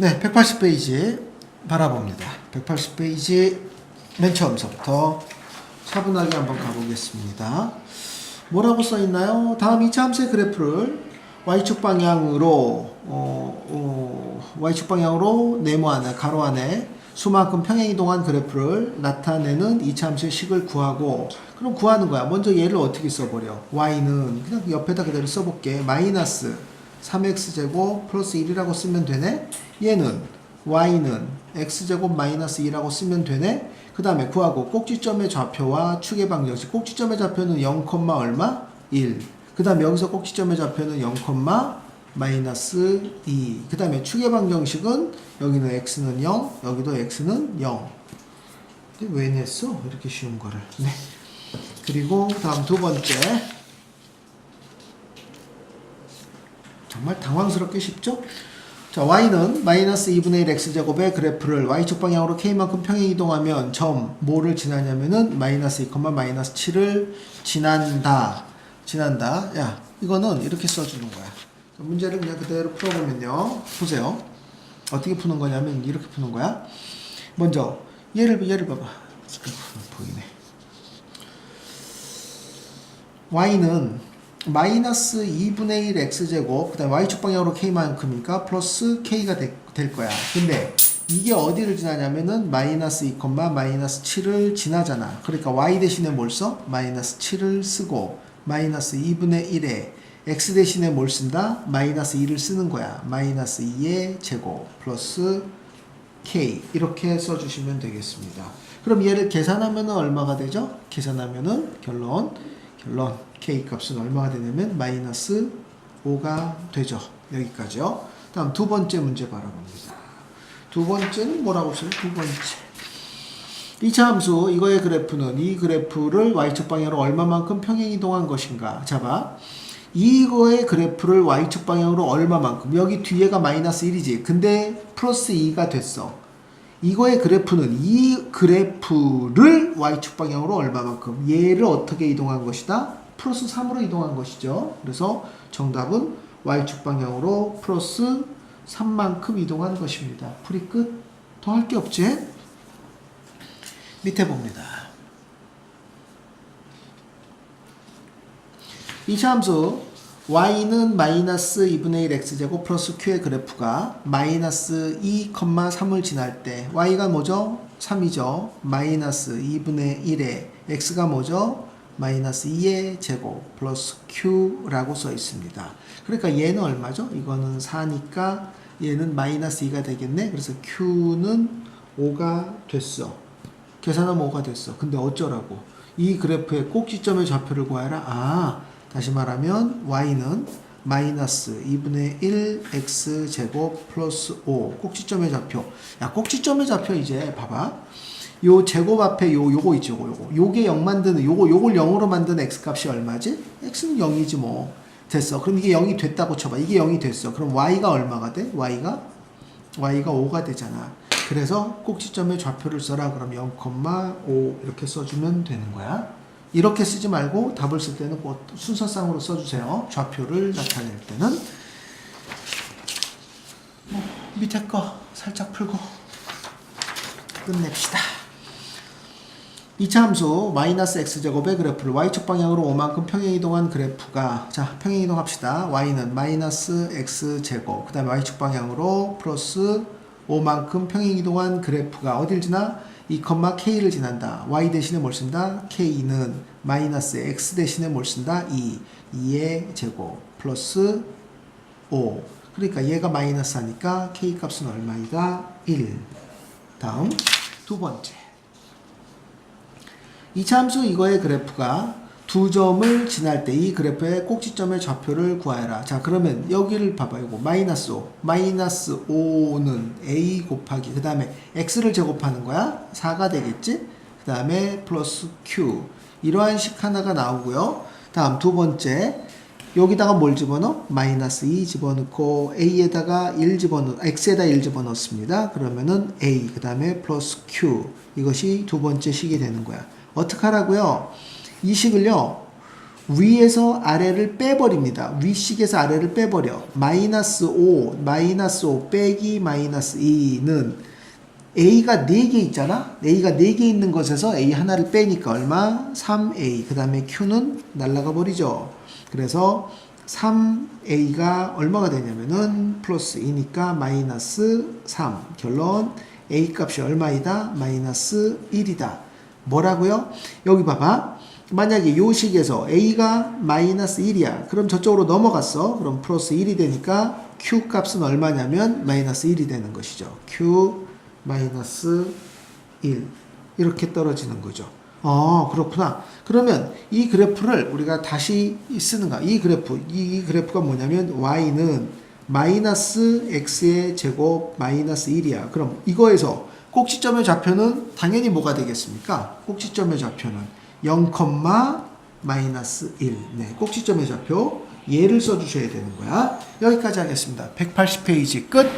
네, 180페이지 바라봅니다. 180페이지 맨 처음서부터 차분하게 한번 가보겠습니다. 뭐라고 써 있나요? 다음 이차 함수의 그래프를 y축 방향으로 어, 어, y축 방향으로 네모 안에 가로 안에 수만큼 평행 이동한 그래프를 나타내는 이차 함수의 식을 구하고 그럼 구하는 거야. 먼저 얘를 어떻게 써버려? y는 그냥 옆에다 그대로 써볼게. 마이너스 3x제곱 플러스 1이라고 쓰면 되네. 얘는 y는 x제곱 마이너스 2라고 쓰면 되네. 그 다음에 구하고 꼭지점의 좌표와 축의 방정식. 꼭지점의 좌표는 0, 얼마? 1. 그 다음에 여기서 꼭지점의 좌표는 0, 마이너스 2. 그 다음에 축의 방정식은 여기는 x는 0, 여기도 x는 0. 근데 왜 냈어? 이렇게 쉬운 거를. 네. 그리고 다음 두 번째. 정말 당황스럽게 쉽죠? 자, y는 마이너스 2분의 1 x제곱의 그래프를 y축 방향으로 k만큼 평행 이동하면 점 뭐를 지나냐면은 마이너스 2, 마이너스 7을 지난다. 지난다. 야, 이거는 이렇게 써주는 거야. 문제를 그냥 그대로 풀어보면요. 보세요. 어떻게 푸는 거냐면 이렇게 푸는 거야. 먼저 얘를 얘를 봐봐. 보이네. y는 마이너스 2분의 1 x제곱 그 다음에 y축 방향으로 k만큼이니까 플러스 k가 되, 될 거야 근데 이게 어디를 지나냐면은 마이너스 2, 마이너스 7을 지나잖아 그러니까 y 대신에 뭘 써? 마이너스 7을 쓰고 마이너스 2분의 1에 x 대신에 뭘 쓴다? 마이너스 2를 쓰는 거야 마이너스 2의 제곱 플러스 k 이렇게 써주시면 되겠습니다 그럼 얘를 계산하면은 얼마가 되죠? 계산하면은 결론 결론 k 값은 얼마가 되냐면 마이너스 5가 되죠. 여기까지요. 다음 두 번째 문제 바라봅니다. 두 번째는 뭐라고 써요? 두 번째. 2차 함수 이거의 그래프는 이 그래프를 y축 방향으로 얼마만큼 평행 이동한 것인가? 잡아. 이거의 그래프를 y축 방향으로 얼마만큼 여기 뒤에가 마이너스 1이지. 근데 플러스 2가 됐어. 이거의 그래프는 이 그래프를 y축 방향으로 얼마만큼 얘를 어떻게 이동한 것이다? 플러스 3으로 이동한 것이죠. 그래서 정답은 y축 방향으로 플러스 3만큼 이동한 것입니다. 풀이 끝. 더 할 게 없지? 밑에 봅니다. 이차 함수 y는 마이너스 2분의 1 x제곱 플러스 q의 그래프가 마이너스 2,3을 지날 때 y가 뭐죠? 3이죠. 마이너스 2분의 1에 x가 뭐죠? 마이너스 2의 제곱 플러스 q라고 써 있습니다. 그러니까 얘는 얼마죠? 이거는 4니까 얘는 마이너스 2가 되겠네. 그래서 q는 5가 됐어. 계산하면 5가 됐어. 근데 어쩌라고? 이 그래프의 꼭지점의 좌표를 구하라. 아, 다시 말하면 y는 마이너스 2분의 1 x 제곱 플러스 5 꼭지점의 좌표. 야 꼭지점의 좌표 이제 봐봐. 요 제곱 앞에 요 요거 있죠, 요거 요거. 요게 0 만드는 요거 요걸 0으로 만드는 x 값이 얼마지? x는 0이지 뭐. 됐어. 그럼 이게 0이 됐다고 쳐봐. 이게 0이 됐어. 그럼 y가 얼마가 돼? y가 y가 5가 되잖아. 그래서 꼭지점의 좌표를 써라. 그럼 0,5 이렇게 써주면 되는 거야. 이렇게 쓰지 말고 답을 쓸 때는 꼭 순서상으로 써주세요. 좌표를 나타낼 때는 뭐 밑에 거 살짝 풀고 끝냅시다. 2차 함수 마이너스 x제곱의 그래프를 y축 방향으로 5만큼 평행 이동한 그래프가 자 평행 이동합시다. y는 마이너스 x제곱 그 다음에 y축 방향으로 플러스 5만큼 평행 이동한 그래프가 어딜 지나 2, k를 지난다. y 대신에 뭘 쓴다? k는 마이너스 x 대신에 뭘 쓴다? 2, 2의 제곱 플러스 5 그러니까 얘가 마이너스 하니까 k 값은 얼마이다? 1 다음 두 번째 2차 함수 이거의 그래프가 두 점을 지날 때 이 그래프의 꼭지점의 좌표를 구하여라. 자, 그러면 여기를 봐봐. 이거 마이너스 5. 마이너스 5는 a 곱하기 그 다음에 x를 제곱하는 거야. 4가 되겠지? 그 다음에 플러스 q. 이러한 식 하나가 나오고요. 다음 두 번째. 여기다가 뭘 집어넣어? 마이너스 2 집어넣고 a에다가 1 집어넣, x에다 1 집어넣습니다. 그러면은 a, 그 다음에 플러스 q. 이것이 두 번째 식이 되는 거야. 어떻게 하라고요? 이 식을요, 위에서 아래를 빼버립니다. 위식에서 아래를 빼버려. 마이너스 5, 마이너스 5 빼기 마이너스 2는 A가 4개 있잖아? A가 4개 있는 것에서 A 하나를 빼니까 얼마? 3A. 그 다음에 Q는 날라가 버리죠. 그래서 3A가 얼마가 되냐면은 플러스 2니까 마이너스 3. 결론 A 값이 얼마이다? 마이너스 1이다. 뭐라고요? 여기 봐봐. 만약에 요 식에서 A가 마이너스 1이야. 그럼 저쪽으로 넘어갔어. 그럼 플러스 1이 되니까 Q 값은 얼마냐면 마이너스 1이 되는 것이죠. Q 마이너스 1. 이렇게 떨어지는 거죠. 아, 그렇구나. 그러면 이 그래프를 우리가 다시 쓰는가? 이 그래프, 이, 이 그래프가 뭐냐면 y는 마이너스 x의 제곱 마이너스 1이야. 그럼 이거에서 꼭지점의 좌표는 당연히 뭐가 되겠습니까? 꼭지점의 좌표는 0, 마이너스 1. 네, 꼭지점의 좌표 얘를 써주셔야 되는 거야. 여기까지 하겠습니다. 180페이지 끝.